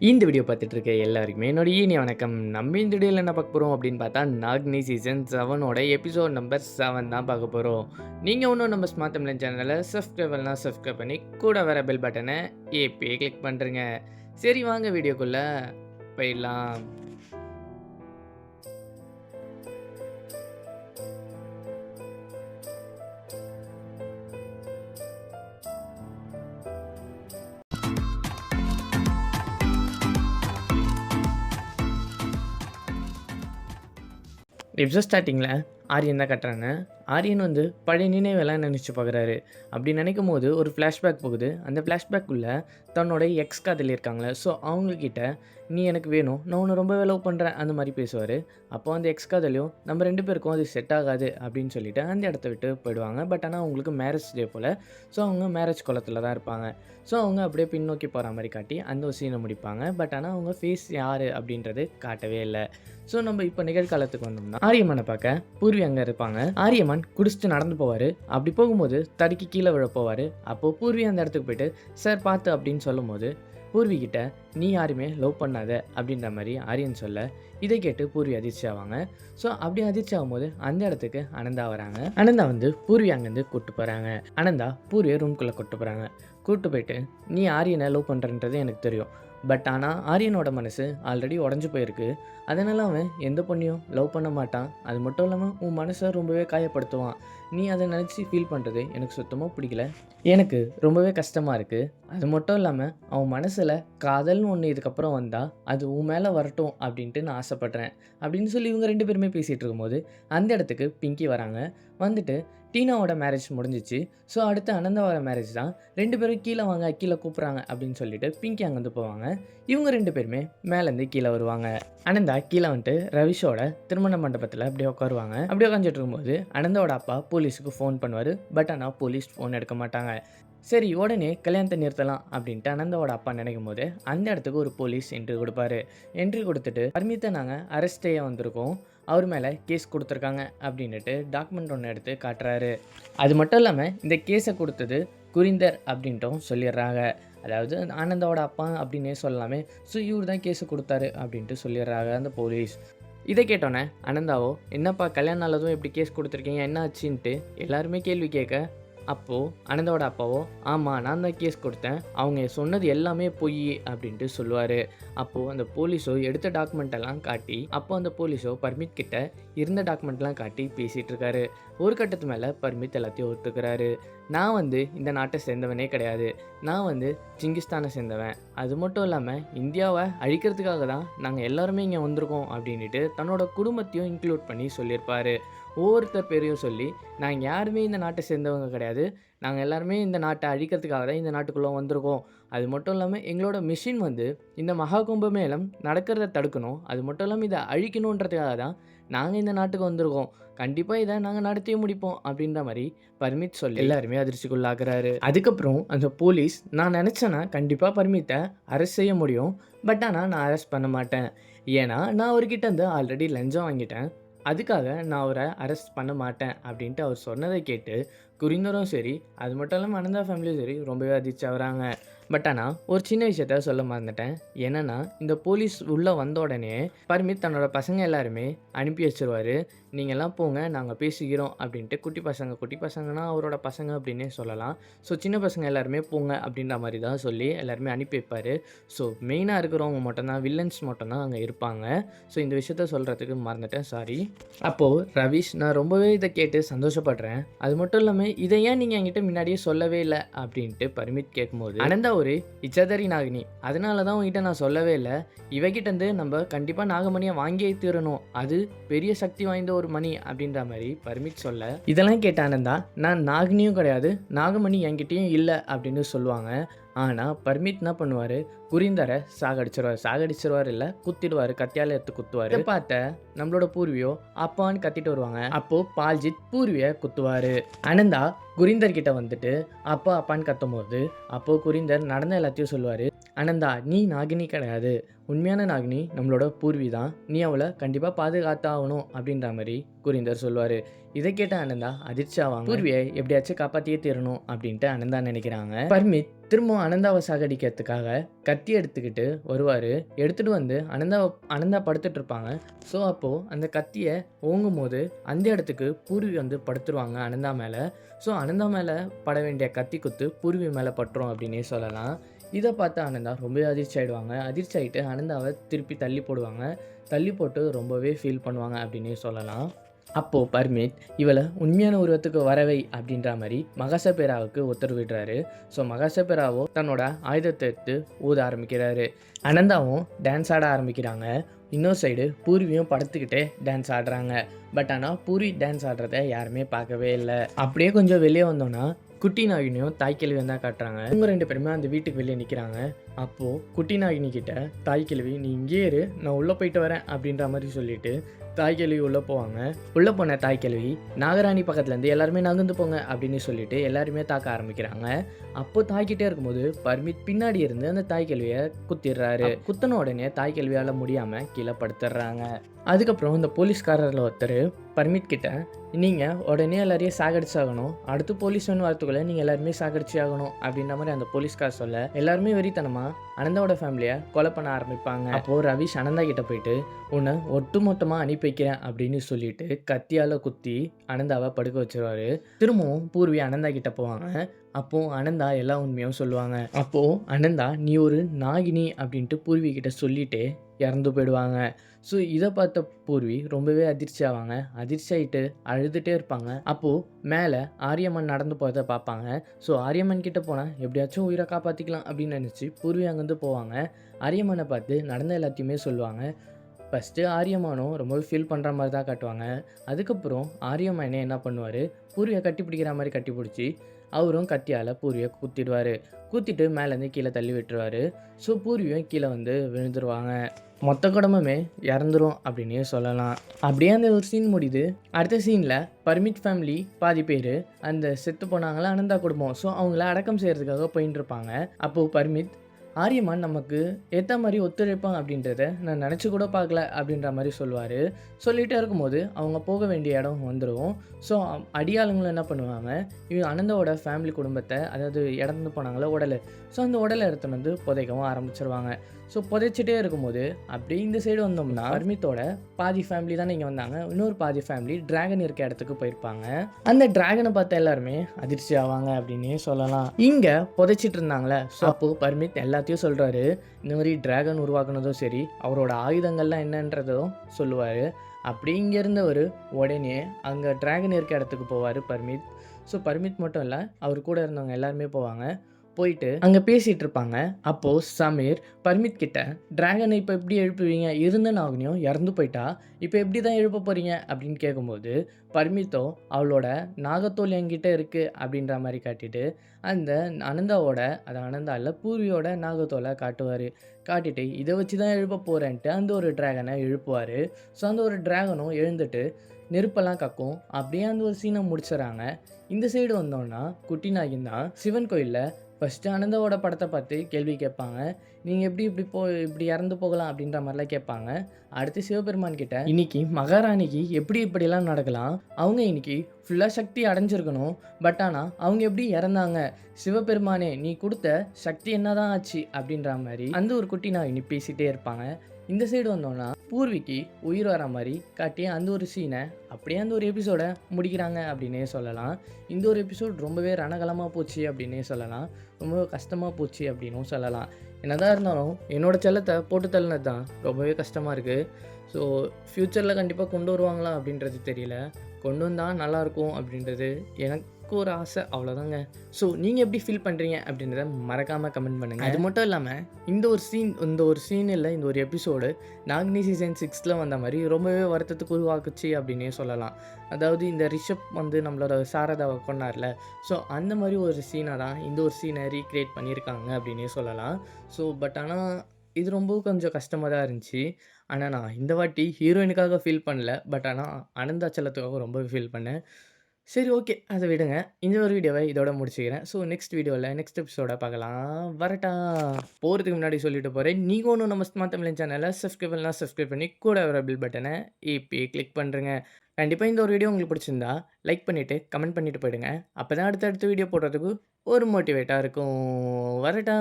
இந்த வீடியோ பார்த்துட்டு இருக்க எல்லாருக்குமே என்னோட இனிய வணக்கம். நம்ம இந்த வீடியோவில் என்ன பார்க்க போகிறோம் அப்படின்னு பார்த்தா நாக்னி சீசன் செவனோட எபிசோட் நம்பர் செவன் தான் பார்க்க போகிறோம் நீங்கள் ஒன்றும் நம்ம ஸ்மார்ட் தமிழன் சேனலை சப்ஸ்கிரைபெல்லாம் சப்ஸ்கிரைப் பண்ணி கூட வர பெல் பட்டனை ஏபியே கிளிக் பண்ணுறேங்க சரி வாங்க வீடியோக்குள்ளே போயிடலாம். எபிசோட் ஸ்டார்டிங்கில் ஆரியன் தான் கட்டுறாங்க ஆரியன் வந்து பழைய நினைவெல்லாம் நினச்சி பார்க்குறாரு அப்படி நினைக்கும் போது ஒரு ஃப்ளாஷ்பேக் போகுது. அந்த ஃப்ளாஷ்பேக்குள்ளே தன்னோட எக்ஸ் காதலி இருக்காங்களே. ஸோ அவங்கக்கிட்ட நீ எனக்கு வேணும். நான் உன்னை ரொம்பவே லவ் பண்ணுறேன் அந்த மாதிரி பேசுவார். அப்போ அந்த எக்ஸ் காதலியும் நம்ம ரெண்டு பேருக்கும் அது செட் ஆகாது. அப்படின்னு சொல்லிட்டு அந்த இடத்த விட்டு போயிடுவாங்க. பட் ஆனால் அவங்களுக்கு மேரேஜ் டே போல். ஸோ அவங்க மேரேஜ் குளத்தில் தான் இருப்பாங்க. ஸோ அவங்க அப்படியே பின்னோக்கி போகிற மாதிரி காட்டி அந்த ஒரு சீனை முடிப்பாங்க. பட் ஆனால் அவங்க ஃபேஸ் யார் அப்படின்றது காட்டவே இல்லை. ஸோ நம்ம இப்போ நிகழ்காலத்துக்கு வந்தோம்னா ஆரியம்மனை பார்க்க பூர்வி அங்கே இருப்பாங்க. ஆரியம்மன் குடிச்சிட்டு நடந்து போவார். அப்படி போகும்போது தடுக்கி கீழே விழ போவார். அப்போது பூர்வி அந்த இடத்துக்கு போயிட்டு சார் பார்த்து அப்படின்னு சொல்லும்போது பூர்விகிட்ட நீ யாருமே லவ் பண்ணாத அப்படின்ற மாதிரி ஆரியன் சொல்ல இதை கேட்டு பூர்வி அதிர்ச்சி ஆவாங்க. ஸோ அப்படி அதிர்ச்சி ஆகும்போது அந்த இடத்துக்கு அனந்தா வராங்க. அனந்தா வந்து பூர்வி அங்கேருந்து கூப்பிட்டு போகிறாங்க அனந்தா பூர்வியை ரூம்குள்ளே கூப்பிட்டு போகிறாங்க கூப்பிட்டு போயிட்டு நீ ஆரியனை லவ் பண்ணுறன்றது எனக்கு தெரியும். பட் ஆனால் ஆரியனோட மனசு ஆல்ரெடி உடஞ்சி போயிருக்கு. அதனால அவன் எந்த பொண்ணையும் லவ் பண்ண மாட்டான். அது மட்டும் இல்லாமல் உன் மனசை ரொம்பவே காயப்படுத்துவான். நீ அதை நினச்சி ஃபீல் பண்ணுறது எனக்கு சுத்தமாக பிடிக்கல. எனக்கு ரொம்பவே கஷ்டமாக இருக்குது அது மட்டும் இல்லாமல் அவன் மனசில் காதல்னு ஒன்று இதுக்கப்புறம் வந்தால் அது உன் மேலே வரட்டும் அப்படின்ட்டு நான் ஆசைப்பட்றேன். அப்படின்னு சொல்லி இவங்க ரெண்டு பேருமே பேசிகிட்டு இருக்கும்போது அந்த இடத்துக்கு பிங்கி வராங்க. வந்துட்டு டீனாவோட மேரேஜ் முடிஞ்சிச்சு. ஸோ அடுத்து அனந்தாவோட மேரேஜ் தான். ரெண்டு பேரும் கீழே வாங்க கீழே கூப்பிட்றாங்க அப்படின்னு சொல்லிட்டு பிங்கி அங்கேருந்து போவாங்க. இவங்க ரெண்டு பேருமே மேலேருந்து கீழே வருவாங்க. அனந்தா கீழே வந்துட்டு ரவிஷோட திருமண மண்டபத்தில் அப்படியே உட்காருவாங்க. அப்படியே உட்காந்துட்டு இருக்கும்போது அனந்தாவோட அப்பா போலீஸுக்கு ஃபோன் பண்ணுவார். பட் ஆனால் போலீஸ் ஃபோன் எடுக்க மாட்டாங்க. சரி உடனே கல்யாணத்தை நிறுத்தலாம் அப்படின்ட்டு அனந்தாவோட அப்பா நினைக்கும் போது அந்த இடத்துக்கு ஒரு போலீஸ் என்ட்ரி கொடுப்பாரு. என்ட்ரி கொடுத்துட்டு பர்மித்தை நாங்கள் அரெஸ்டே வந்திருக்கோம். அவர் மேலே கேஸ் கொடுத்துருக்காங்க அப்படின்ட்டு டாக்குமெண்ட் ஒன்று எடுத்து காட்டுறாரு. அது மட்டும் இல்லாமல் இந்த கேஸை கொடுத்தது குறிந்தர் அப்படின்ட்டும் சொல்லிடுறாங்க. அதாவது ஆனந்தாவோட அப்பா அப்படின்னே சொல்லலாமே. ஸோ இவர் தான் கேஸை கொடுத்தாரு அப்படின்ட்டு சொல்லிடுறாங்க அந்த போலீஸ் இதை கேட்டோன்னே அனந்தாவோ என்னப்பா கல்யாணம் நல்லதும் எப்படி கேஸ் கொடுத்துருக்கீங்க? என்ன ஆச்சுன்ட்டு? எல்லாருமே கேள்வி கேட்க அப்போது அனந்தோட அப்பாவோ ஆமாம் நான் தான் கேஸ் கொடுத்தேன். அவங்க சொன்னது எல்லாமே பொய் அப்படின்ட்டு சொல்லுவார். அப்போது அந்த போலீஸோ எடுத்த டாக்குமெண்ட்டெல்லாம் காட்டி அப்போ அந்த போலீஸோ பர்மிட் கிட்ட இருந்த டாக்குமெண்ட்லாம் காட்டி பேசிகிட்டு இருக்காரு. ஒரு கட்டத்து மேலே பர்மித் எல்லாத்தையும் ஒத்துக்கிறாரு நான் வந்து இந்த நாட்டை சேர்ந்தவனே கிடையாது. நான் வந்து சிங்கிஸ்தானை சேர்ந்தவன். அது மட்டும் இல்லாமல் இந்தியாவை அழிக்கிறதுக்காக தான் நாங்கள் எல்லாருமே இங்கே வந்திருக்கோம் அப்படின்ட்டு தன்னோட குடும்பத்தையும் இன்க்ளூட் பண்ணி சொல்லியிருப்பாரு. ஒவ்வொருத்தர் பேரையும் சொல்லி நாங்கள் யாருமே இந்த நாட்டை சேர்ந்தவங்க கிடையாது. நாங்கள் எல்லாருமே இந்த நாட்டை அழிக்கிறதுக்காக தான் இந்த நாட்டுக்குள்ளே வந்திருக்கோம். அது மட்டும் இல்லாமல் எங்களோட மிஷின் வந்து இந்த மகா கும்பமேளம் நடக்கிறத தடுக்கணும். அது மட்டும் இல்லாமல் இதை அழிக்கணுன்றதுக்காக தான் நாங்கள் இந்த நாட்டுக்கு வந்திருக்கோம். கண்டிப்பாக இதை நாங்கள் நடத்தியே முடிப்போம் அப்படின்ற மாதிரி பர்மித் சொல்லி எல்லாருமே அதிர்ச்சிக்குள்ளாகிறாரு அதுக்கப்புறம் அந்த போலீஸ் நான் நினச்சேன்னா கண்டிப்பாக பர்மித்தை அரெஸ்ட் செய்ய முடியும். பட் ஆனால் நான் அரெஸ்ட் பண்ண மாட்டேன். ஏன்னா நான் அவர்கிட்ட இருந்து ஆல்ரெடி லஞ்சம் வாங்கிட்டேன். அதுக்காக நான் அவரை அரெஸ்ட் பண்ண மாட்டேன் அப்படின்ட்டு அவர் சொன்னதை கேட்டு குறிந்தரும் சரி அது மட்டும் இல்லாமல் அனந்தா ஃபேமிலியும் சரி ரொம்பவே அதிர்ச்சி பட் ஆனால் ஒரு சின்ன விஷயத்த சொல்ல மறந்துட்டேன். என்னென்னா இந்த போலீஸ் உள்ளே வந்த உடனே பர்மித் தன்னோட பசங்க எல்லாருமே அனுப்பி வச்சிருவாரு. நீங்கள்லாம் போங்க நாங்கள் பேசிக்கிறோம் அப்படின்ட்டு குட்டி பசங்க குட்டி பசங்கன்னா அவரோட பசங்க அப்படின்னே சொல்லலாம். ஸோ சின்ன பசங்க எல்லாருமே போங்க அப்படின்ற மாதிரி தான் சொல்லி எல்லாருமே அனுப்பி வைப்பார். ஸோ மெயினாக இருக்கிறவங்க மட்டும்தான் வில்லன்ஸ் மட்டும்தான் அங்கே இருப்பாங்க. ஸோ இந்த விஷயத்த சொல்கிறதுக்கு மறந்துட்டேன் சாரி. அப்போது ரவிஷ் நான் ரொம்பவே இதை கேட்டு சந்தோஷப்படுறேன். அது மட்டும் இல்லாமல் இதை ஏன் நீங்கள் என்கிட்ட முன்னாடியே சொல்லவே இல்லை? அப்படின்ட்டு பர்மிட் கேட்கும்போது அனந்தா ஒரு இச்சதரி நாகினி. அதனால தான் உங்ககிட்ட நான் சொல்லவே இல்லை. இவகிட்டேருந்து நம்ம கண்டிப்பாக நாகமணியை வாங்கியே தீரணும். அது பெரிய சக்தி வாய்ந்த ஒரு மணி அப்படின்ற மாதிரி பர்மிட் சொல்ல. இதெல்லாம் கேட்ட ஆனந்தா நான் நாகினியும் கிடையாது நாகமணி என்கிட்டயும் இல்லை அப்படின்னு சொல்லுவாங்க. ஆனால் பர்மிட் என்ன பண்ணுவார்? குறிந்தரை சாகடிச்சிருவார். சாகடிச்சிருவார் இல்லை குத்திடுவார் கத்தியால் எடுத்து குத்துவார். பார்த்த நம்மளோட பூர்வியோ அப்பான்னு கத்திட்டு வருவாங்க. அப்போ பால்ஜித் பூர்வியை குத்துவார். அனந்தா குரிந்தர் கிட்ட வந்துட்டு அப்பா அப்பான்னு கத்தும்போது அப்போது குரிந்தர் நடந்த எல்லாத்தையும் சொல்லுவார். அனந்தா நீ நாகினி கிடையாது. உண்மையான நாகினி நம்மளோட பூர்வி தான். நீ அவளை கண்டிப்பாக பாதுகாத்தாகணும் அப்படின்ற மாதிரி குரிந்தர் சொல்லுவார். இதை கேட்ட அனந்தா அதிர்ச்சியாவாங்க பூர்வியை எப்படியாச்சும் காப்பாற்றியே தீரணும் அப்படின்ட்டு அனந்தா நினைக்கிறாங்க. பர்மித் திரும்பவும் அனந்தாவை சாகடிக்கிறதுக்காக கத்தி எடுத்துக்கிட்டு வருவார். எடுத்துகிட்டு வந்து அனந்தா அனந்தா படுத்துட்டு இருப்பாங்க. ஸோ அப்போது அப்போது அந்த கத்தியை ஓங்கும் போது அந்த இடத்துக்கு பூர்வி வந்து படுத்துருவாங்க அனந்தா மேலே. ஸோ அனந்தா மேலே பட வேண்டிய கத்தி குத்து பூர்வி மேலே பட்டுரும் அப்படின்னே சொல்லலாம். இதை பார்த்து அனந்தா ரொம்பவே அதிர்ச்சி ஆகிடுவாங்க அதிர்ச்சி ஆகிட்டு அனந்தாவை திருப்பி தள்ளி போடுவாங்க. தள்ளி போட்டு ரொம்பவே ஃபீல் பண்ணுவாங்க அப்படின்னே சொல்லலாம். அப்போது பர்மிட் இவளை உண்மையான உருவத்துக்கு வரவை அப்படின்ற மாதிரி மகசபேராவுக்கு உத்தரவிடுறாரு ஸோ மகசபேராவோ தன்னோட ஆயுதத்தை எடுத்து ஊத ஆரம்பிக்கிறாரு. அனந்தாவும் டான்ஸ் ஆட ஆரம்பிக்கிறாங்க. இன்னொரு சைடு பூர்வியும் படுத்துக்கிட்டே டான்ஸ் ஆடுறாங்க. பட் ஆனால் பூர்வி டான்ஸ் ஆடுறத யாருமே பார்க்கவே இல்லை. அப்படியே கொஞ்சம் வெளியே வந்தோன்னா குட்டி நாகினியும் தாய்க்கிழவியும் தான் காட்டுறாங்க. இவங்க ரெண்டு பேருமே அந்த வீட்டுக்கு வெளியே நிற்கிறாங்க அப்போது குட்டி நாகினி கிட்ட தாய்க்கிழவி நீ இங்கே இரு நான் உள்ளே போயிட்டு வரேன் அப்படின்ற மாதிரி சொல்லிட்டு தாய்க்கிழவி உள்ளே போவாங்க. உள்ளே போன தாய்க்கிழவி நாகராணி பக்கத்துலேருந்து எல்லாருமே நகர்ந்து போங்க அப்படின்னு சொல்லிட்டு எல்லாருமே தாக்க ஆரம்பிக்கிறாங்க. அப்போ தாய்க்கிட்டே இருக்கும்போது பர்மித் பின்னாடி இருந்து அந்த தாய்க்கிழவியை குத்திடுறாரு. குத்தின உடனே தாய்க்கிழவியால் முடியாமல் கீழே படுத்துடுறாங்க. அதுக்கப்புறம் இந்த போலீஸ்காரரில் ஒருத்தர் பர்மித் கிட்ட நீங்கள் உடனே எல்லாரையும் சாகடிச்சாகணும். அடுத்து போலீஸ் வேணும் வரத்துக்குள்ள நீங்கள் எல்லாருமே சாகடிச்சு ஆகணும் அப்படின்ற மாதிரி அந்த போலீஸ்கார் சொல்ல எல்லாருமே வெறித்தனமாக அனந்தாவோட ஃபேமிலியை கொலை பண்ண ஆரம்பிப்பாங்க. அப்போது ரவிஷ் அனந்தா கிட்ட போயிட்டு உன்னை ஒட்டுமொத்தமாக அனுப்பி வைக்கிறேன் அப்படின்னு சொல்லிட்டு கத்தியால் குத்தி அனந்தாவை படுக்க வச்சிருவாரு. திரும்பவும் பூர்வி அனந்தா கிட்ட போவாங்க. அப்போ அனந்தா எல்லா உண்மையும் சொல்லுவாங்க. அப்போ அனந்தா நீ ஒரு நாகினி அப்படின்ட்டு பூர்வி கிட்ட சொல்லிட்டே இறந்து போயிடுவாங்க. ஸோ இதை பார்த்த பூர்வி ரொம்பவே அதிர்ச்சி ஆவாங்க. அதிர்ச்சி ஆகிட்டு அழுதுகிட்டே இருப்பாங்க. அப்போது மேலே ஆரியம்மன் நடந்து போகிறத பார்ப்பாங்க. ஸோ ஆரியம்மன் கிட்ட போனால் எப்படியாச்சும் உயிரை காப்பாற்றிக்கலாம் அப்படின்னு நினச்சி பூர்வி அங்கேருந்து போவாங்க. ஆரியம்மனை பார்த்து நடந்த எல்லாத்தையுமே சொல்லுவாங்க. ஃபஸ்ட்டு ஆரியமானும் ரொம்பவே ஃபீல் பண்ணுற மாதிரி தான் காட்டுவாங்க. அதுக்கப்புறம் ஆரியமானே என்ன பண்ணுவார்? பூர்வியை கட்டி பிடிக்கிற மாதிரி கட்டி பிடிச்சி அவரும் கத்தியால் பூர்வியை குத்திடுவார். குத்திட்டு மேலேருந்து கீழே தள்ளி விட்டுருவார். ஸோ பூர்வியும் கீழே வந்து விழுந்துருவாங்க. மொத்த குடும்பமே இறந்துரும் அப்படின்னு சொல்லலாம். அப்படியே அந்த ஒரு சீன் முடியுது. அடுத்த சீனில் பர்மிட் ஃபேமிலி பாதி பேர் அந்த செத்து போனாங்களா அனந்தா குடும்பம். ஸோ அவங்கள அடக்கம் செய்கிறதுக்காக போயின்னு இருப்பாங்க அப்போது பர்மித் ஆரியமான் நமக்கு ஏற்ற மாதிரி ஒத்துழைப்பான் அப்படின்றத நான் நினச்சி கூட பார்க்கல அப்படின்ற மாதிரி சொல்லுவார். சொல்லிகிட்டே இருக்கும்போது அவங்க போக வேண்டிய இடம் வந்துடும் ஸோ அடியாளுங்களும் என்ன பண்ணுவாங்க? இவங்க அனந்தோட ஃபேமிலி குடும்பத்தை அதாவது இறந்து போனாங்களே உடலை. ஸோ அந்த உடலை எடுத்துன்னு வந்து புதைக்கவும் ஆரம்பிச்சிருவாங்க. ஸோ புதைச்சிட்டே இருக்கும்போது அப்படியே இந்த சைடு வந்தோம்னா அர்மித்தோட பாதி ஃபேமிலி தான் இங்கே வந்தாங்க. இன்னொரு பாதி ஃபேமிலி டிராகன் இருக்க இடத்துக்கு போயிருப்பாங்க. அந்த டிராகனை பார்த்த எல்லாருமே அதிர்ச்சி ஆவாங்க அப்படின்னே சொல்லலாம். இங்கே புதைச்சிட்டு இருந்தாங்களே ஸோ அப்போது பர்மித் எல்லாத்தையும் சொல்கிறாரு இந்த மாதிரி டிராகன் உருவாக்குனதும் சரி அவரோட ஆயுதங்கள்லாம் என்னன்றதும் சொல்லுவார். அப்படி இங்கே இருந்தவர் உடனே அங்கே டிராகன் இருக்க இடத்துக்கு போவார் பர்மித். ஸோ பர்மித் மட்டும் இல்லை அவர் கூட இருந்தவங்க எல்லாருமே போவாங்க. போயிட்டு அங்கே பேசிகிட்டு இருப்பாங்க அப்போது சமீர் பர்மித் கிட்ட டிராகனை இப்போ எப்படி எழுப்புவீங்க? இருந்த நாகனியும் இறந்து போயிட்டா? இப்போ எப்படி தான் எழுப்ப போகிறீங்க அப்படின்னு கேட்கும்போது பர்மித்தோ அவளோட நாகத்தோல் என்கிட்ட இருக்குது அப்படின்ற மாதிரி காட்டிட்டு அந்த அனந்தாவோட அது அனந்தா இல்லை பூர்வியோட நாகத்தோலை காட்டுவார். காட்டிட்டு இதை வச்சு தான் எழுப்ப போகிறேன்ட்டு அந்த ஒரு ட்ராகனை எழுப்புவார். ஸோ அந்த ஒரு டிராகனும் எழுந்துட்டு நெருப்பெல்லாம் கக்கும். அப்படியே அந்த ஒரு சீனை முடிச்சிடறாங்க. இந்த சைடு வந்தோன்னா குட்டி நாகின் தான் சிவன் கோயிலில் ஃபஸ்ட்டு அனந்தாவோட படத்தை பார்த்து கேள்வி கேட்பாங்க. நீங்கள் எப்படி இப்படி போ இப்படி இறந்து போகலாம் அப்படின்ற மாதிரிலாம் கேட்பாங்க. அடுத்து சிவபெருமான் கிட்ட இன்னைக்கு மகாராணிக்கு எப்படி இப்படிலாம் நடக்கலாம்? அவங்க இன்னைக்கு ஃபுல்லாக சக்தி அடைஞ்சிருக்கணும். பட் ஆனால் அவங்க எப்படி இறந்தாங்க? சிவபெருமானே நீ கொடுத்த சக்தி என்னதான் ஆச்சு? அப்படின்ற மாதிரி அந்த ஒரு குட்டி நான் இனி பேசிகிட்டே இருப்பாங்க. இந்த சைடு வந்தோன்னா பூர்விக்கு உயிர் வர மாதிரி காட்டி அந்த ஒரு சீனை அப்படியே அந்த ஒரு எபிசோடை முடிக்கிறாங்க அப்படின்னே சொல்லலாம். இந்த ஒரு எபிசோட் ரொம்பவே ரணகலமாக போச்சு அப்படின்னே சொல்லலாம். ரொம்ப கஷ்டமாக போச்சு அப்படின்னும் சொல்லலாம். என்னதான் இருந்தாலும் என்னோடய செல்லத்தை போட்டு தள்ளினது தான் ரொம்பவே கஷ்டமாக இருக்குது ஸோ ஃப்யூச்சரில் கண்டிப்பாக கொண்டு வருவாங்களா அப்படின்றது தெரியல. கொண்டு வந்தால் நல்லாயிருக்கும் அப்படின்றது எனக்கு ஒரு ஆசை அவ்வளோதாங்க ஸோ நீங்கள் எப்படி ஃபீல் பண்ணுறீங்க அப்படின்றத மறக்காமல் கமெண்ட் பண்ணுங்கள் அது மட்டும் இல்லாமல் இந்த ஒரு சீன் இந்த ஒரு சீன் இல்லை இந்த ஒரு எபிசோடு நாகினி சீசன் சிக்ஸில் வந்த மாதிரி ரொம்பவே வருத்தத்துக்கு உருவாக்குச்சு அப்படின்னே சொல்லலாம். அதாவது இந்த ரிஷப் வந்து நம்மளோட சாரதாவை கொண்டார்ல ஸோ அந்த மாதிரி ஒரு சீனை தான் இந்த ஒரு சீனை ரீக்ரியேட் பண்ணியிருக்காங்க அப்படின்னே சொல்லலாம். ஸோ பட் ஆனால் இது ரொம்ப கொஞ்சம் கஷ்டமாக தான் இருந்துச்சு. ஆனால் நான் இந்த வாட்டி ஹீரோயினுக்காக ஃபீல் பண்ணல. பட் ஆனால் அனந்தாச்சலத்துக்காக ரொம்ப ஃபீல் பண்ணேன். சரி ஓகே. அதை விடுங்க. இந்த ஒரு வீடியோவை இதோட முடிச்சுக்கிறேன். ஸோ நெக்ஸ்ட் வீடியோவில் நெக்ஸ்ட் எபிசோட பார்க்கலாம். வரட்டா! போகிறதுக்கு முன்னாடி சொல்லிட்டு போகிறேன் நீங்கள் ஒன்றும் நம்ம ஸ்மார்ட் தமிழ் சேனலை சப்ஸ்கிரைப் பண்ணலாம் சப்ஸ்கிரைப் பண்ணி கூட வர பில் பட்டனை இப்போ கிளிக் பண்ணுறேங்க கண்டிப்பாக இந்த ஒரு வீடியோ உங்களுக்கு பிடிச்சிருந்தா, லைக் பண்ணிவிட்டு கமெண்ட் பண்ணிவிட்டு போயிடுங்க. அப்பதான் அடுத்த அடுத்த வீடியோ போடுறதுக்கு ஒரு மோட்டிவேட்டாக இருக்கும். வரட்டா!